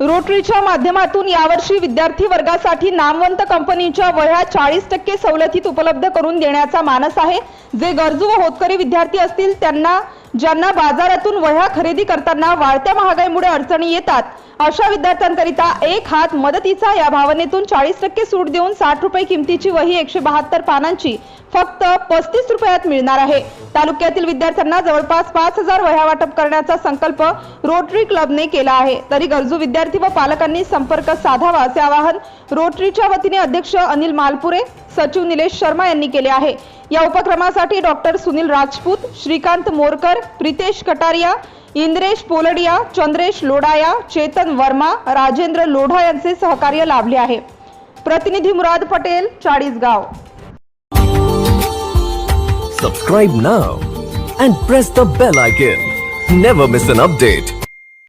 रोटरीच्या माध्यमातून यावर्षी विद्यार्थी वर्गासाठी नामवंत कंपनीच्या वह्या चाळीस टक्के सवलतीत उपलब्ध करून देण्याचा मानस आहे. जे गरजू व होतकरी विद्यार्थी असतील त्यांना ज्यांना बाजारातून वह्या खरेदी करताना वाढत्या महागाईमुळे अडचणी येतात अशा विद्यार्थ्यांकरिता एक हात मदतीचा या भावनेतून चाळीस टक्के सूट देऊन साठ रुपये किमतीची वही एकशे बहात्तर पानांची फक्त पस्तीस रुपयात मिळणार आहे. तालुक्यातील विद्यार्थ्यांना जवळपास पाच हजार वह्या वाटप करण्याचा संकल्प रोटरी क्लबने केला आहे. तरी गरजू विद्यार्थी व पालकांनी संपर्क साधावा असे आवाहन रोटरीच्या वतीने अध्यक्ष अनिल मालपुरे सचिव निलेश शर्मा यांनी केले आहे. या उपक्रमासाठी डॉक्टर सुनील राजपूत श्रीकांत मोरकर प्रितेश कटारिया इंद्रेश पोलडिया चंद्रेश लोडाया चेतन वर्मा राजेंद्र लोढा यांचे सहकार्य लाभले आहे. प्रतिनिधी Murad Patel Chalisgaon. Subscribe now and press the bell icon never miss an update